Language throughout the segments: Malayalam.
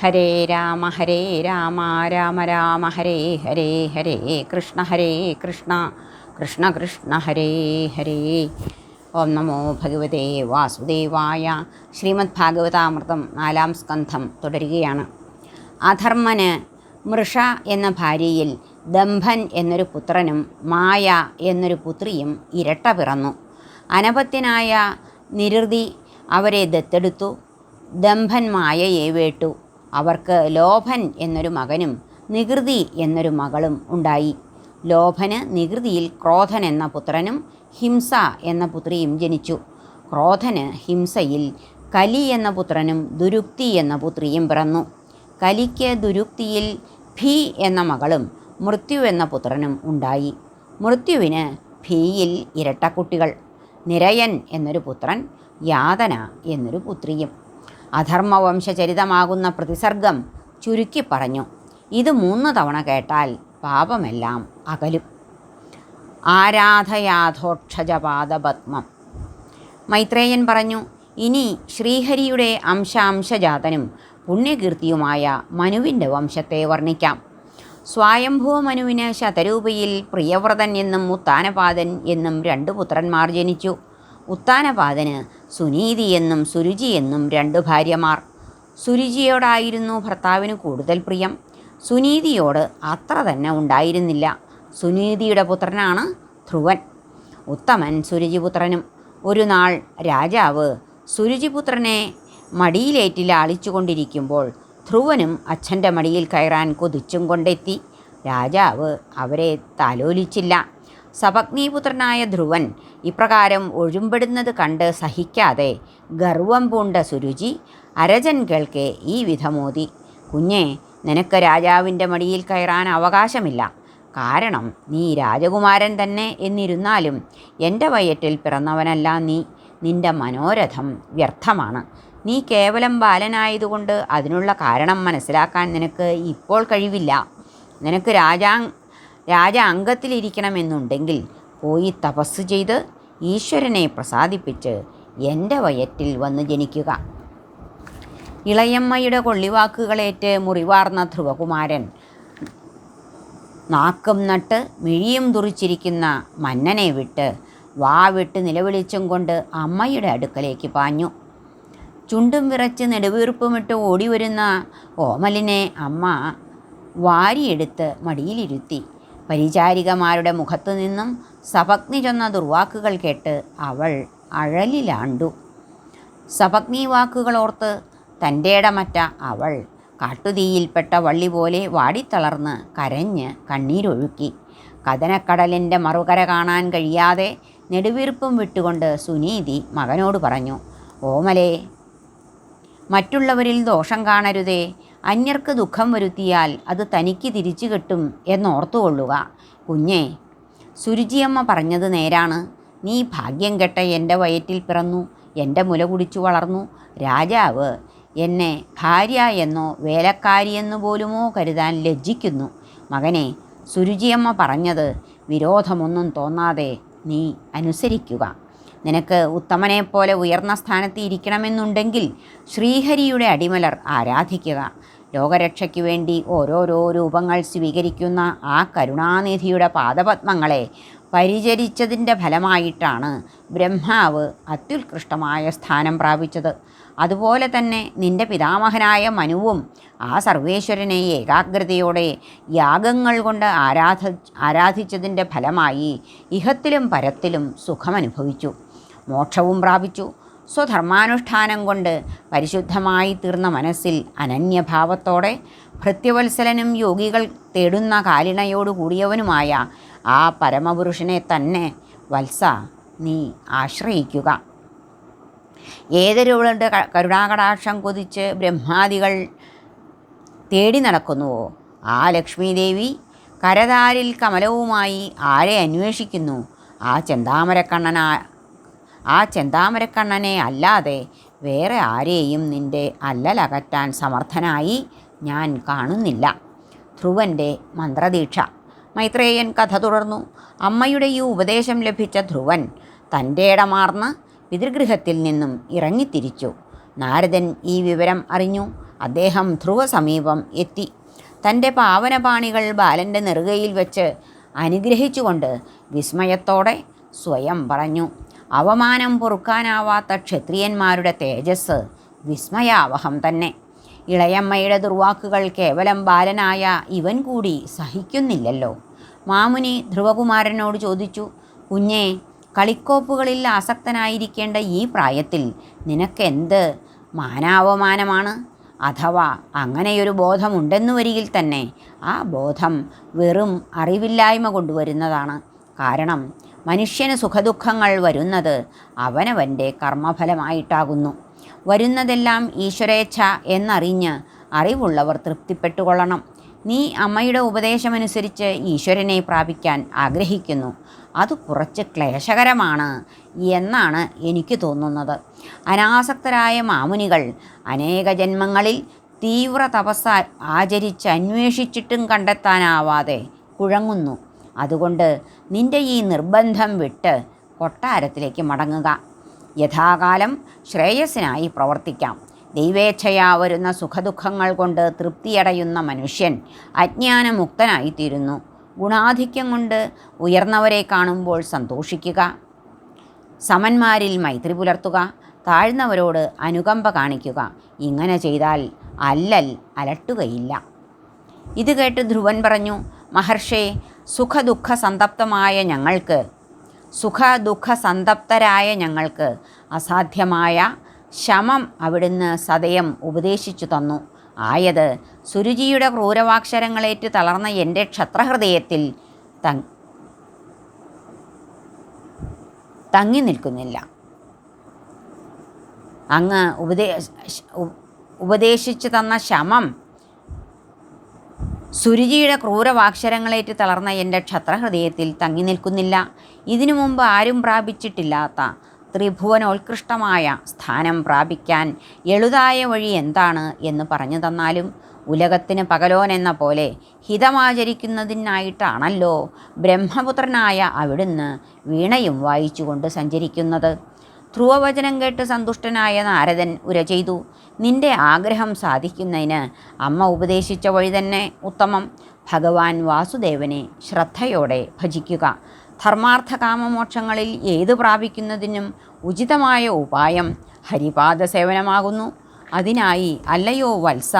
ഹരേ രാമ ഹരേ രാമ രാമ രാമ ഹരേ ഹരേ ഹരേ കൃഷ്ണ ഹരേ കൃഷ്ണ കൃഷ്ണ കൃഷ്ണ ഹരേ ഹരേ. ഓം നമോ ഭഗവതേ വാസുദേവായ. ശ്രീമദ് ഭാഗവതാമൃതം നാലാം സ്കന്ധം തുടരുകയാണ്. അധർമ്മന് മൃഷ എന്ന ഭാര്യയിൽ ദംഭൻ എന്നൊരു പുത്രനും മായ എന്നൊരു പുത്രിയും ഇരട്ട പിറന്നു. അനപത്യനായ നിരുതി അവരെ ദത്തെടുത്തു. ദംഭൻ മായയെ വേട്ടു. അവർക്ക് ലോഭൻ എന്നൊരു മകനും നികൃതി എന്നൊരു മകളും ഉണ്ടായി. ലോഭന് നികൃതിയിൽ ക്രോധൻ എന്ന പുത്രനും ഹിംസ എന്ന പുത്രിയും ജനിച്ചു. ക്രോധന് ഹിംസയിൽ കലി എന്ന പുത്രനും ദുരുക്തി എന്ന പുത്രിയും പിറന്നു. കലിക്ക് ദുരുക്തിയിൽ ഭീ എന്ന മകളും മൃത്യു എന്ന പുത്രനും ഉണ്ടായി. മൃത്യുവിന് ഭീയിൽ ഇരട്ടക്കുട്ടികൾ നിരയൻ എന്നൊരു പുത്രൻ യാതന എന്നൊരു പുത്രിയും. അധർമ്മവംശചരിതമാകുന്ന പ്രതിസർഗം ചുരുക്കി പറഞ്ഞു. ഇത് മൂന്ന് തവണ കേട്ടാൽ പാപമെല്ലാം അകലും. ആരാധയാധോക്ഷജപാദപത്മം. മൈത്രേയൻ പറഞ്ഞു ഇനി ശ്രീഹരിയുടെ അംശാംശജാതനും പുണ്യകീർത്തിയുമായ മനുവിന്റെ വംശത്തെ വർണിക്കാം. സ്വായംഭുവ മനുവിന് ശതരൂപയിൽ പ്രിയവ്രതൻ എന്നും ഉത്താനപാദൻ എന്നും രണ്ട് പുത്രന്മാർ ജനിച്ചു. ഉത്താനപാദന് സുനീതി സുരുചിയെന്നും രണ്ട് ഭാര്യമാർ. സുരുചിയോടായിരുന്നു ഭർത്താവിന് കൂടുതൽ പ്രിയം. സുനീതിയോട് അത്ര തന്നെ ഉണ്ടായിരുന്നില്ല. സുനീതിയുടെ പുത്രനാണ് ധ്രുവൻ. ഉത്തമൻ സുരുചിപുത്രനും. ഒരു നാൾ രാജാവ് സുരുചിപുത്രനെ മടിയിലേറ്റി ലാളിച്ചുകൊണ്ടിരിക്കുമ്പോൾ ധ്രുവനും അച്ഛന്റെ മടിയിൽ കയറാൻ കൊതിച്ചും കൊണ്ടെത്തി. രാജാവ് അവരെ താലോലിച്ചില്ല. സപഗ്നീപുത്രനായ ധ്രുവൻ ഇപ്രകാരം ഒഴുമ്പെടുന്നത് കണ്ട് സഹിക്കാതെ ഗർവം പൂണ്ട സുരുചി അരജൻ കേൾക്കെ ഈ വിധമോതി. കുഞ്ഞേ നിനക്ക് രാജാവിന്റെ മടിയിൽ കയറാൻ അവകാശമില്ല. കാരണം നീ രാജകുമാരൻ തന്നെ എന്നിരുന്നാലും എന്റെ വയറ്റിൽ പിറന്നവനല്ല നീ. നിന്റെ മനോരഥം വ്യർത്ഥമാണ്. നീ കേവലം ബാലനായതുകൊണ്ട് അതിനുള്ള കാരണം മനസ്സിലാക്കാൻ നിനക്ക് ഇപ്പോൾ കഴിവില്ല. നിനക്ക് രാജാ രാജ അംഗത്തിലിരിക്കണമെന്നുണ്ടെങ്കിൽ പോയി തപസ് ചെയ്ത് ഈശ്വരനെ പ്രസാദിപ്പിച്ച് എന്റെ വയറ്റിൽ വന്ന് ജനിക്കുക. ഇളയമ്മയുടെ കൊള്ളിവാക്കുകളേറ്റ് മുറിവാർന്ന ധ്രുവകുമാരൻ നാക്കും നട്ട് മിഴിയും തുറിച്ചിരിക്കുന്ന മന്നനെ വിട്ട് വാ വിട്ട് നിലവിളിച്ചും കൊണ്ട് അമ്മയുടെ അടുക്കലേക്ക് പാഞ്ഞു. ചുണ്ടും വിറച്ച് നെടുവീർപ്പുമിട്ട് ഓടിവരുന്ന ഓമലിനെ അമ്മ വാരിയെടുത്ത് മടിയിലിരുത്തി. പരിചാരികമാരുടെ മുഖത്തു നിന്നും സപഗ്നി ചൊന്ന ദുർവാക്കുകൾ കേട്ട് അവൾ അഴലിലാണ്ടു. സപഗ്നി വാക്കുകളോർത്ത് തന്റെ ഇടമറ്റ അവൾ കാട്ടുതീയിൽപ്പെട്ട വള്ളി പോലെ വാടിത്തളർന്ന് കരഞ്ഞ് കണ്ണീരൊഴുക്കി. കഥനക്കടലിന്റെ മറുകര കാണാൻ കഴിയാതെ നെടുവീർപ്പും വിട്ടുകൊണ്ട് സുനീതി മകനോട് പറഞ്ഞു ഓമലേ മറ്റുള്ളവരിൽ ദോഷം കാണരുതേ. അന്യർക്ക് ദുഃഖം വരുത്തിയാൽ അത് തനിക്ക് തിരിച്ചു കിട്ടും എന്നോർത്തുകൊള്ളുക. കുഞ്ഞേ സുരുചിയമ്മ പറഞ്ഞത് നേരാണ്. നീ ഭാഗ്യം കെട്ട എന്റെ വയറ്റിൽ പിറന്നു എന്റെ മുല കുടിച്ചു വളർന്നു. രാജാവ് എന്നെ ഭാര്യ എന്നോ വേലക്കാരിയെന്നു പോലുമോ കരുതാൻ ലജ്ജിക്കുന്നു. മകനെ സുരുചിയമ്മ പറഞ്ഞത് വിരോധമൊന്നും തോന്നാതെ നീ അനുസരിക്കുക. നിനക്ക് ഉത്തമനെപ്പോലെ ഉയർന്ന സ്ഥാനത്ത് ഇരിക്കണമെന്നുണ്ടെങ്കിൽ ശ്രീഹരിയുടെ അടിമലർ ആരാധിക്കുക. ലോകരക്ഷയ്ക്ക് വേണ്ടി ഓരോരോ രൂപങ്ങൾ സ്വീകരിക്കുന്ന ആ കരുണാനിധിയുടെ പാദപത്മങ്ങളെ പരിചരിച്ചതിന്റെ ഫലമായിട്ടാണ് ബ്രഹ്മാവ് അത്യുത്കൃഷ്ടമായ സ്ഥാനം പ്രാപിച്ചത്. അതുപോലെ തന്നെ നിന്റെ പിതാമഹനായ മനുവും ആ സർവേശ്വരനെ ഏകാഗ്രതയോടെ യാഗങ്ങൾ കൊണ്ട് ആരാധ ആരാധിച്ചതിന്റെ ഫലമായി ഇഹത്തിലും പരത്തിലും സുഖമനുഭവിച്ചു. മോക്ഷവും പ്രാപിച്ചു. സ്വധർമാനുഷ്ഠാനം കൊണ്ട് പരിശുദ്ധമായി തീർന്ന മനസ്സിൽ അനന്യഭാവത്തോടെ ഭൃത്യവത്സലനും യോഗികൾ തേടുന്ന കാലിണയോടു കൂടിയവനുമായ ആ പരമപുരുഷനെ തന്നെ വത്സ നീ ആശ്രയിക്കുക. ഏതൊരുവളുടെ കരുണാകടാക്ഷം കൊതിച്ച് ബ്രഹ്മാദികൾ തേടി നടക്കുന്നുവോ? ആ ലക്ഷ്മീദേവി കരതാരിൽ കമലവുമായി ആരെ അന്വേഷിക്കുന്നു? ആ ചെന്താമരക്കണ്ണനാ ആ ചെന്താമരക്കണ്ണനെ അല്ലാതെ വേറെ ആരെയും നിന്റെ അല്ലലകറ്റാൻ സമർത്ഥനായി ഞാൻ കാണുന്നില്ല. ധ്രുവന്റെ മന്ത്രദീക്ഷ. മൈത്രേയൻ കഥ തുടർന്നു. അമ്മയുടെ ഈ ഉപദേശം ലഭിച്ച ധ്രുവൻ തന്റെ ഇടമാർന്ന് പിതൃഗൃഹത്തിൽ നിന്നും ഇറങ്ങിത്തിരിച്ചു. നാരദൻ ഈ വിവരം അറിഞ്ഞു. അദ്ദേഹം ധ്രുവ സമീപം എത്തി. തന്റെ പാവനപാണികൾ ബാലന്റെ നെറുകയിൽ വെച്ച് അനുഗ്രഹിച്ചുകൊണ്ട് വിസ്മയത്തോടെ സ്വയം പറഞ്ഞു. അവമാനം പൊറുക്കാനാവാത്ത ക്ഷത്രിയന്മാരുടെ തേജസ് വിസ്മയാവഹം തന്നെ. ഇളയമ്മയുടെ ദുർവാക്കുകൾ കേവലം ബാലനായ ഇവൻ കൂടി സഹിക്കുന്നില്ലല്ലോ. മാമുനി ധ്രുവകുമാരനോട് ചോദിച്ചു കുഞ്ഞേ കളിക്കോപ്പുകളിൽ ആസക്തനായിരിക്കേണ്ട ഈ പ്രായത്തിൽ നിനക്കെന്ത് മാനാവമാനമാണ് അഥവാ അങ്ങനെയൊരു ബോധമുണ്ടെന്നു വരികിൽ തന്നെ ആ ബോധം വെറും അറിവില്ലായ്മ കൊണ്ടുവരുന്നതാണ്. കാരണം മനുഷ്യന് സുഖദുഃഖങ്ങൾ വരുന്നത് അവനവന്റെ കർമ്മഫലമായിട്ടാകുന്നു. വരുന്നതെല്ലാം ഈശ്വരേച്ഛ എന്നറിഞ്ഞ് അറിവുള്ളവർ തൃപ്തിപ്പെട്ടുകൊള്ളണം. നീ അമ്മയുടെ ഉപദേശമനുസരിച്ച് ഈശ്വരനെ പ്രാപിക്കാൻ ആഗ്രഹിക്കുന്നു. അത് കുറച്ച് ക്ലേശകരമാണ് എന്നാണ് എനിക്ക് തോന്നുന്നത്. അനാസക്തരായ മാമുനികൾ അനേക ജന്മങ്ങളിൽ തീവ്ര തപസ് ആചരിച്ച് അന്വേഷിച്ചിട്ടും കണ്ടെത്താനാവാതെ കുഴങ്ങുന്നു. അതുകൊണ്ട് നിന്റെ ഈ നിർബന്ധം വിട്ട് കൊട്ടാരത്തിലേക്ക് മടങ്ങുക. യഥാകാലം ശ്രേയസ്സിനായി പ്രവർത്തിക്കാം. ദൈവേച്ഛയാ വരുന്ന സുഖദുഃഖങ്ങൾ കൊണ്ട് തൃപ്തിയടയുന്ന മനുഷ്യൻ അജ്ഞാനമുക്തനായിത്തീരുന്നു. ഗുണാധിക്യം കൊണ്ട് ഉയർന്നവരെ കാണുമ്പോൾ സന്തോഷിക്കുക. സമന്മാരിൽ മൈത്രി പുലർത്തുക. താഴ്ന്നവരോട് അനുകമ്പ കാണിക്കുക. ഇങ്ങനെ ചെയ്താൽ അല്ലൽ അലട്ടുകയില്ല. ഇത് കേട്ട് ധ്രുവൻ പറഞ്ഞു മഹർഷേ സുഖദുഃഖ സന്തപ്തമായ ഞങ്ങൾക്ക് സുഖദുഃഖ സന്തപ്തരായ ഞങ്ങൾക്ക് അസാധ്യമായ ശമം അവിടുന്ന് സതയം ഉപദേശിച്ചു തന്നു. ആയത് സുരുചിയുടെ ക്രൂരവാക്ഷരങ്ങളേറ്റ് തളർന്ന എന്റെ ക്ഷത്രഹൃദയത്തിൽ തങ് തങ്ങി നിൽക്കുന്നില്ല. അങ്ങ് ഉപദേശ ഉപദേശിച്ചു തന്ന ശമം സുരുചിയുടെ ക്രൂരവാക്ഷരങ്ങളേറ്റ് തളർന്ന എന്റെ ക്ഷത്രഹൃദയത്തിൽ തങ്ങി നിൽക്കുന്നില്ല. ഇതിനു മുമ്പ് ആരും പ്രാപിച്ചിട്ടില്ലാത്ത ത്രിഭുവനോത്കൃഷ്ടമായ സ്ഥാനം പ്രാപിക്കാൻ എളുതായ വഴി എന്താണ് എന്ന് പറഞ്ഞു തന്നാലും ഉലകത്തിന് പകലോൻ എന്ന പോലെ ഹിതമാചരിക്കുന്നതിനായിട്ടാണല്ലോ ബ്രഹ്മപുത്രനായ അവിടുന്ന് വീണയും വായിച്ചുകൊണ്ട് സഞ്ചരിക്കുന്നത്. ധ്രുവവചനം കേട്ട് സന്തുഷ്ടനായ നാരദൻ ഉര ചെയ്തു. നിന്റെ ആഗ്രഹം സാധിക്കുന്നതിന് അമ്മ ഉപദേശിച്ച വഴി തന്നെ ഉത്തമം. ഭഗവാൻ വാസുദേവനെ ശ്രദ്ധയോടെ ഭജിക്കുക. ധർമാർത്ഥ കാമമോക്ഷങ്ങളിൽ ഏത് പ്രാപിക്കുന്നതിനും ഉചിതമായ ഉപായം ഹരിപാദ സേവനമാകുന്നു അതിനായി അല്ലയോ വത്സ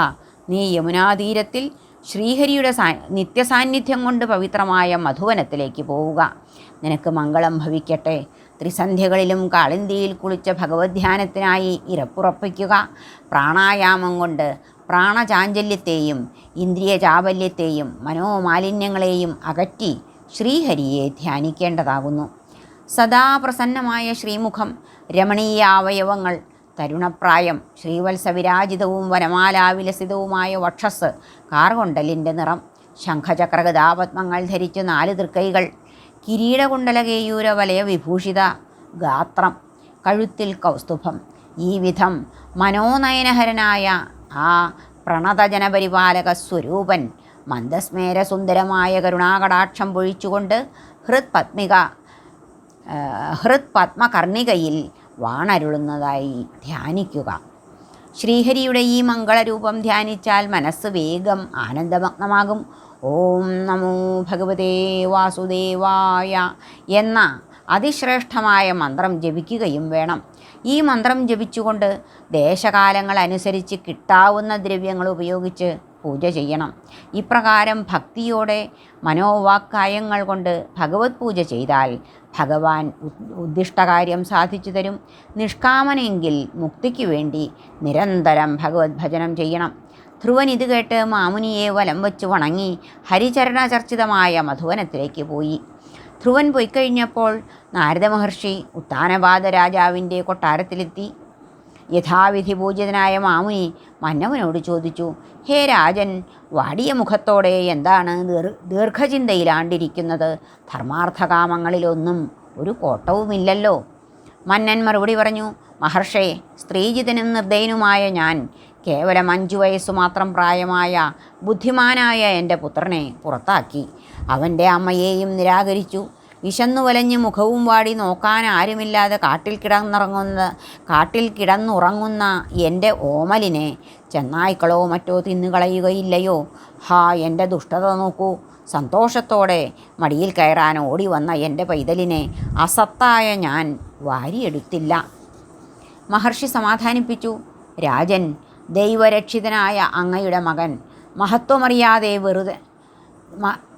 നീ യമുനാതീരത്തിൽ ശ്രീഹരിയുടെ സാ നിത്യസാന്നിധ്യം കൊണ്ട് പവിത്രമായ മധുവനത്തിലേക്ക് പോവുക. നിനക്ക് മംഗളം ഭവിക്കട്ടെ. ത്രിസന്ധ്യകളിലും കാളിന്തിയിൽ കുളിച്ച ഭഗവത്ധ്യാനത്തിനായി ഇരപ്പുറപ്പിക്കുക. പ്രാണായാമം കൊണ്ട് പ്രാണചാഞ്ചല്യത്തെയും ഇന്ദ്രിയ ചാബല്യത്തെയും മനോമാലിന്യങ്ങളെയും അകറ്റി ശ്രീഹരിയെ ധ്യാനിക്കേണ്ടതാകുന്നു. സദാപ്രസന്നമായ ശ്രീമുഖം രമണീയ അവയവങ്ങൾ തരുണപ്രായം ശ്രീവത്സവിരാജിതവും വനമാലാവിലസിതവുമായ വക്ഷസ് കാർകൊണ്ടലിന്റെ നിറം ശംഖചക്രഗതാപത്മങ്ങൾ ധരിച്ച് നാല് തൃക്കൈകൾ കിരീടകുണ്ടലകേയൂര വലയ വിഭൂഷിത ഗാത്രം കഴുത്തിൽ കൗസ്തുഭം. ഈ വിധം മനോനയനഹരനായ ആ പ്രണതജനപരിപാലക സ്വരൂപൻ മന്ദസ്മേരസുന്ദരമായ കരുണാകടാക്ഷം പൊഴിച്ചുകൊണ്ട് ഹൃത്പത്മിക ഹൃത്പത്മകർണികയിൽ വാണരുളുന്നതായി ധ്യാനിക്കുക. ശ്രീഹരിയുടെ ഈ മംഗളരൂപം ധ്യാനിച്ചാൽ മനസ്സ് വേഗം ആനന്ദമഗ്നമാകും. ഓം നമോ ഭഗവതേ വാസുദേവായ എന്ന അതിശ്രേഷ്ഠമായ മന്ത്രം ജപിക്കുകയും വേണം. ഈ മന്ത്രം ജപിച്ചുകൊണ്ട് ദേശകാലങ്ങൾ അനുസരിച്ച് കിട്ടാവുന്ന ദ്രവ്യങ്ങൾ ഉപയോഗിച്ച് പൂജ ചെയ്യണം. ഇപ്രകാരം ഭക്തിയോടെ മനോവാക്കായങ്ങൾ കൊണ്ട് ഭഗവത് പൂജ ചെയ്താൽ ഭഗവാൻ ഉദ്ദിഷ്ടകാര്യം സാധിച്ചു തരും. നിഷ്കാമനെങ്കിൽ മുക്തിക്ക് വേണ്ടി നിരന്തരം ഭഗവത് ഭജനം ചെയ്യണം. ധ്രുവൻ ഇത് കേട്ട് മാമുനിയെ വലം വച്ച് വണങ്ങി ഹരിചരണചർച്ചിതമായ മധുവനത്തിലേക്ക് പോയി. ധ്രുവൻ പോയിക്കഴിഞ്ഞപ്പോൾ നാരദ മഹർഷി ഉത്താനപാദ രാജാവിന്റെ കൊട്ടാരത്തിലെത്തി. യഥാവിധി പൂജിതനായ മാമുനി മന്നവനോട് ചോദിച്ചു ഹേ രാജൻ വാടിയ മുഖത്തോടെ എന്താണ് ദീർ ദീർഘചിന്തയിലാണ്ടിരിക്കുന്നത്? ധർമാർത്ഥകാമങ്ങളിലൊന്നും ഒരു കോട്ടവുമില്ലല്ലോ. മന്നൻ മറുപടി പറഞ്ഞു മഹർഷേ സ്ത്രീജിതനും നിർദ്ദയനുമായ ഞാൻ കേവലം അഞ്ചു വയസ്സു മാത്രം പ്രായമായ ബുദ്ധിമാനായ എന്റെ പുത്രനെ പുറത്താക്കി. അവന്റെ അമ്മയെയും നിരാകരിച്ചു. വിശന്നു വലഞ്ഞ് മുഖവും വാടി നോക്കാൻ ആരുമില്ലാതെ കാട്ടിൽ കിടന്നിറങ്ങുന്ന കാട്ടിൽ കിടന്നുറങ്ങുന്ന എന്റെ ഓമലിനെ ചെന്നായ്ക്കളോ മറ്റോ തിന്നുകളയുകയില്ലയോ? ഹാ എന്റെ ദുഷ്ടത നോക്കൂ. സന്തോഷത്തോടെ മടിയിൽ കയറാൻ ഓടി വന്ന എന്റെ പൈതലിനെ അസത്തായ ഞാൻ വാരിയെടുത്തില്ല. മഹർഷി സമാധാനിപ്പിച്ചു. രാജൻ ദൈവരക്ഷിതനായ അങ്ങയുടെ മകൻ. മഹത്വമറിയാതെ വെറുതെ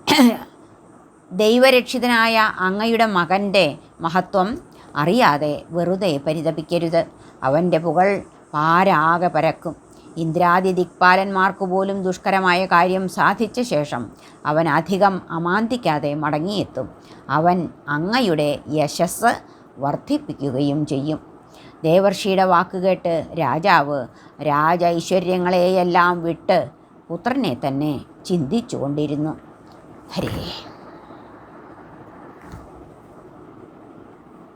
ദൈവരക്ഷിതനായ അങ്ങയുടെ മകന്റെ മഹത്വം അറിയാതെ വെറുതെ പരിതപിക്കരുത്. അവന്റെ പുകൾ പാരാകെ പരക്കും. ഇന്ദ്രാദി ദിക്പാലന്മാർക്ക് പോലും ദുഷ്കരമായ കാര്യം സാധിച്ച ശേഷം അവൻ അധികം അമാന്തിക്കാതെ മടങ്ങിയെത്തും. അവൻ അങ്ങയുടെ യശസ് വർദ്ധിപ്പിക്കുകയും ചെയ്യും. ദേവർഷിയുടെ വാക്കുകേട്ട് രാജാവ് രാജ ഐശ്വര്യങ്ങളെയെല്ലാം വിട്ട് പുത്രനെ തന്നെ ചിന്തിച്ചുകൊണ്ടിരുന്നു. ഹരേ